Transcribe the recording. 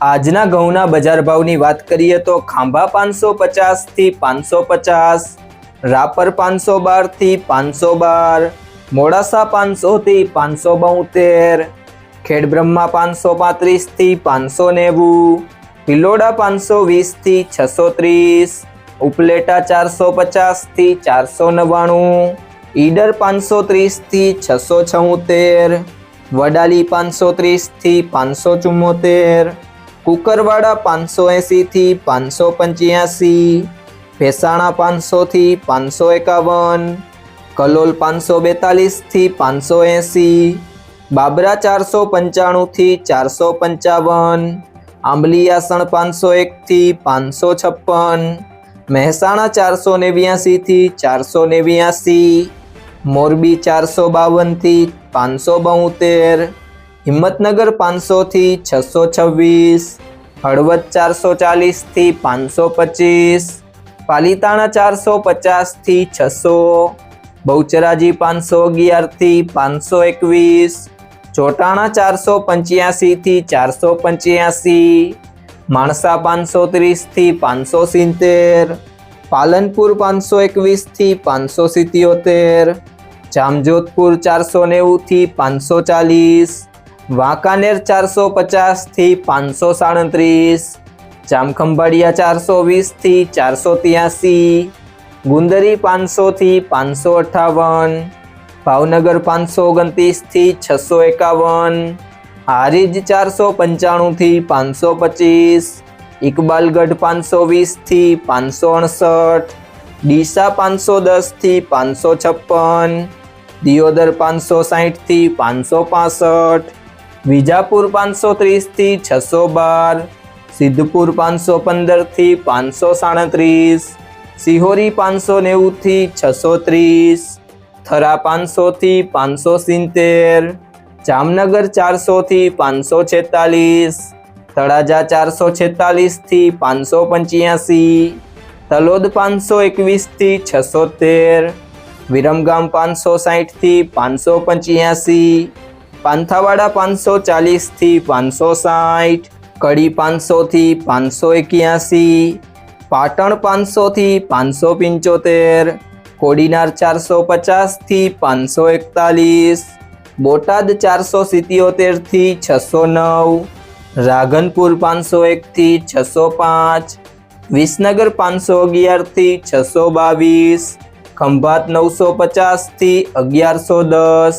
આજના ઘઉંના બજાર ભાવની વાત કરીએ તો ખાંભા પાંચસો પચાસથી પાંચસો પચાસ, રાપર પાંચસો બારથી પાંચસો બાર, મોડાસા પાંચસોથી પાંચસો બોતેર, ખેડબ્રહ્મા પાંચસો પાંત્રીસથી પાંચસો નેવું ભિલોડા પાંચસો વીસથી છસો ત્રીસ, ઉપલેટા ચારસો પચાસથી ચારસો નવ્વાણું, ઈડર પાંચસો ત્રીસથી છસો છોતેર, વડાલી પાંચસો ત્રીસથી પાંચસો ચુમ્મોતેર કુકરવાડા પાંચસો એંસીથી પાંચસો પંચ્યાસી, ભેસાણા પાંચસોથી પાંચસો એકાવન, કલોલ પાંચસો બેતાલીસથી પાંચસો એંસી બાબરા ચારસો પંચાણુંથી ચારસો પંચાવન આંબલીયાસણ પાંચસો એકથી પાંચસો છપ્પન, મહેસાણા ચારસો નેવ્યાસીથી ચારસો નેવ્યાસી મોરબી ચારસો બાવનથી પાંચસો બોતેર હિંમતનગર પાંચસોથી છસો છવ્વીસ, હળવદ ચારસો ચાલીસથી પાંચસો પચીસ, પાલીતાણા ચારસો પચાસથી છસો, બહુચરાજી પાંચસો અગિયારથી પાંચસો એકવીસ, ચોટાણા ચારસો પંચ્યાસીથી ચારસો પંચ્યાસી, માણસા પાંચસો ત્રીસથી પાંચસો સિત્તેર, પાલનપુર પાંચસો એકવીસથી પાંચસો સિત્યોતેર, જામજોધપુર ચારસો નેવુંથી પાંચસો ચાલીસ વાંકાનેર ચારસો પચાસથી પાંચસો સાડત્રીસ, જામખંભાળિયા ચારસો વીસથી ચારસો ત્યાસી ગુંદરી પાંચસોથી પાંચસો અઠ્ઠાવન ભાવનગર પાંચસો ઓગણત્રીસથી છસો એકાવન, હારીજ ચારસો પંચાણુંથી પાંચસો પચીસ ઇકબાલગઢ પાંચસો વીસથી પાંચસો અડસઠ ડીસા પાંચસો દસથી પાંચસો છપ્પન દિયોદર પાંચસો સાહીઠથી પાંચસો પાસઠ વિજાપુર પાંચસો ત્રીસથી છસો બાર, સિદ્ધપુર પાંચસો પંદરથી પાંચસો સાડત્રીસ, સિહોરી પાંચસો નેવુંથી છસો ત્રીસ, થરા પાંચસોથી પાંચસો સિત્તેર, જામનગર ચારસોથી પાંચસો છેતાલીસ, તળાજા ચારસો છેતાલીસથી પાંચસો પંચ્યાસી, તલોદ પાંચસો એકવીસથી છસો તેર, વિરમગામ પાંચસો સાહીઠથી પાંચસો પંચ્યાસી પાંથાવાડા પાંચસો ચાલીસથી પાંચસો સાઠ, કડી પાંચસોથી પાંચસો એક્યાસી, પાટણ પાંચસોથી પાંચસો પંચોતેર, કોડીનાર ચારસો પચાસથી પાંચસો એકતાલીસ, બોટાદ ચારસો સિત્યોતેરથી છસો નવ, રાધનપુર પાંચસો એકથી છસો પાંચ, વિસનગર પાંચસો અગિયારથી છસો બાવીસ, ખંભાત નવસો પચાસથી અગિયારસો દસ